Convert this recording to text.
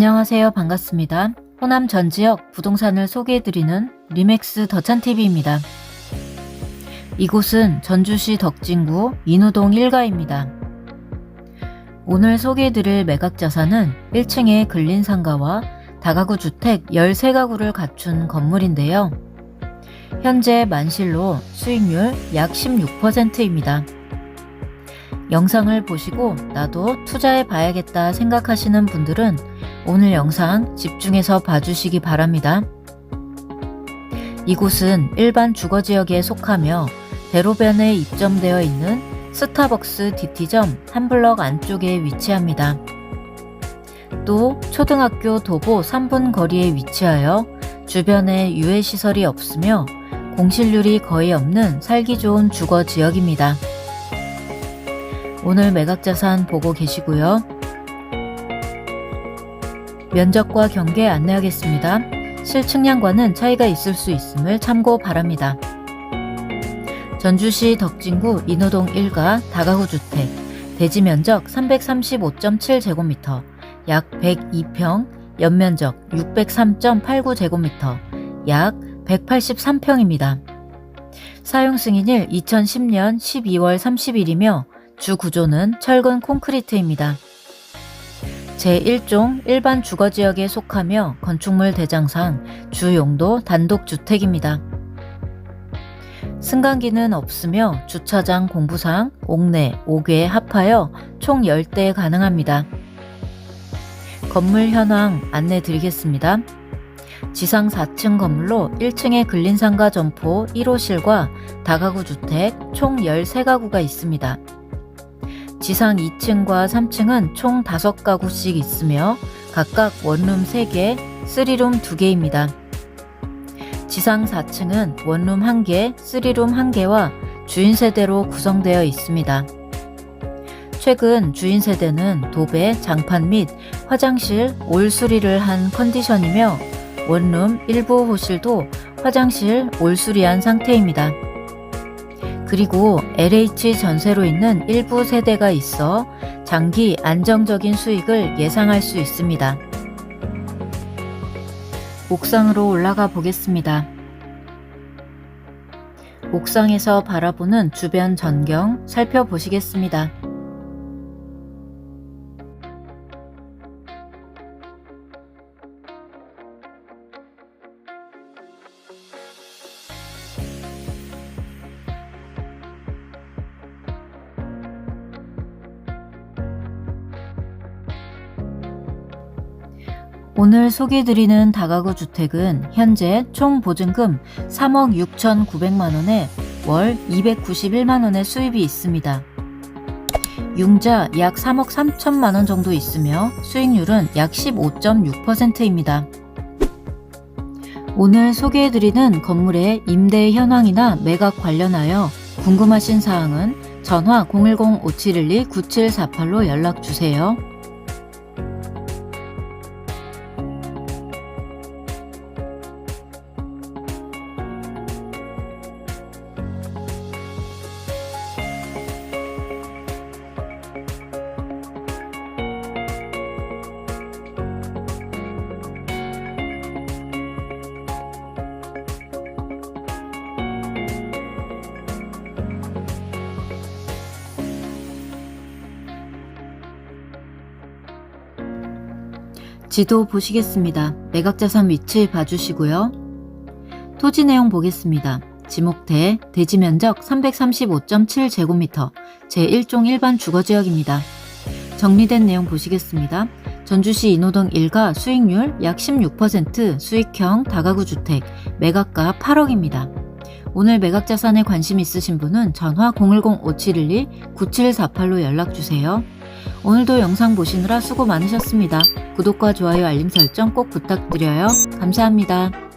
안녕하세요. 반갑습니다. 호남 전 지역 부동산을 소개해드리는 리맥스 더찬TV입니다. 이곳은 전주시 덕진구 인우동 1가입니다. 오늘 소개해드릴 매각자산은 1층의 근린상가와 다가구 주택 13가구를 갖춘 건물인데요. 현재 만실로 수익률 약 16%입니다. 영상을 보시고 나도 투자해 봐야겠다 생각하시는 분들은 오늘 영상 집중해서 봐주시기 바랍니다. 이곳은 일반 주거 지역에 속하며 대로변에 입점되어 있는 스타벅스 DT점 한 블럭 안쪽에 위치합니다. 또 초등학교 도보 3분 거리에 위치하여 주변에 유해시설이 없으며 공실률이 거의 없는 살기 좋은 주거 지역입니다. 오늘 매각자산 보고 계시고요. 면적과 경계 안내하겠습니다. 실측량과는 차이가 있을 수 있음을 참고 바랍니다. 전주시 덕진구 인호동 1가 다가구 주택, 대지 면적 335.7제곱미터, 약 102평, 연면적 603.89제곱미터, 약 183평입니다. 사용 승인일 2010년 12월 30일이며 주 구조는 철근 콘크리트입니다. 제1종 일반 주거지역에 속하며 건축물 대장상 주 용도 단독주택입니다. 승강기는 없으며 주차장 공부상 옥내 5개 합하여 총 10대 가능합니다. 건물 현황 안내 드리겠습니다. 지상 4층 건물로 1층에 근린상가 점포 1호실과 다가구 주택 총 13가구가 있습니다. 지상 2층과 3층은 총 5가구씩 있으며 각각 원룸 3개, 3룸 2개입니다. 지상 4층은 원룸 1개, 3룸 1개와 주인 세대로 구성되어 있습니다. 최근 주인 세대는 도배, 장판 및 화장실 올 수리를 한 컨디션이며 원룸 일부 호실도 화장실 올 수리한 상태입니다. 그리고 LH 전세로 있는 일부 세대가 있어 장기 안정적인 수익을 예상할 수 있습니다. 옥상으로 올라가 보겠습니다. 옥상에서 바라보는 주변 전경 살펴보시겠습니다. 오늘 소개해드리는 다가구 주택은 현재 총 보증금 3억 6,900만 원에 월 291만 원의 수입이 있습니다. 융자 약 3억 3천만 원 정도 있으며 수익률은 약 15.6%입니다. 오늘 소개해드리는 건물의 임대 현황이나 매각 관련하여 궁금하신 사항은 전화 010-5712-9748로 연락주세요. 지도 보시겠습니다. 매각자산 위치 봐주시고요. 토지 내용 보겠습니다. 지목대, 대지 면적 335.7제곱미터, 제1종 일반 주거지역입니다. 정리된 내용 보시겠습니다. 전주시 인호동 1가 수익률 약 16%, 수익형 다가구 주택, 매각가 8억입니다. 오늘 매각자산에 관심 있으신 분은 전화 010-5712-9748로 연락주세요. 오늘도 영상 보시느라 수고 많으셨습니다. 구독과 좋아요 알림 설정 꼭 부탁드려요. 감사합니다.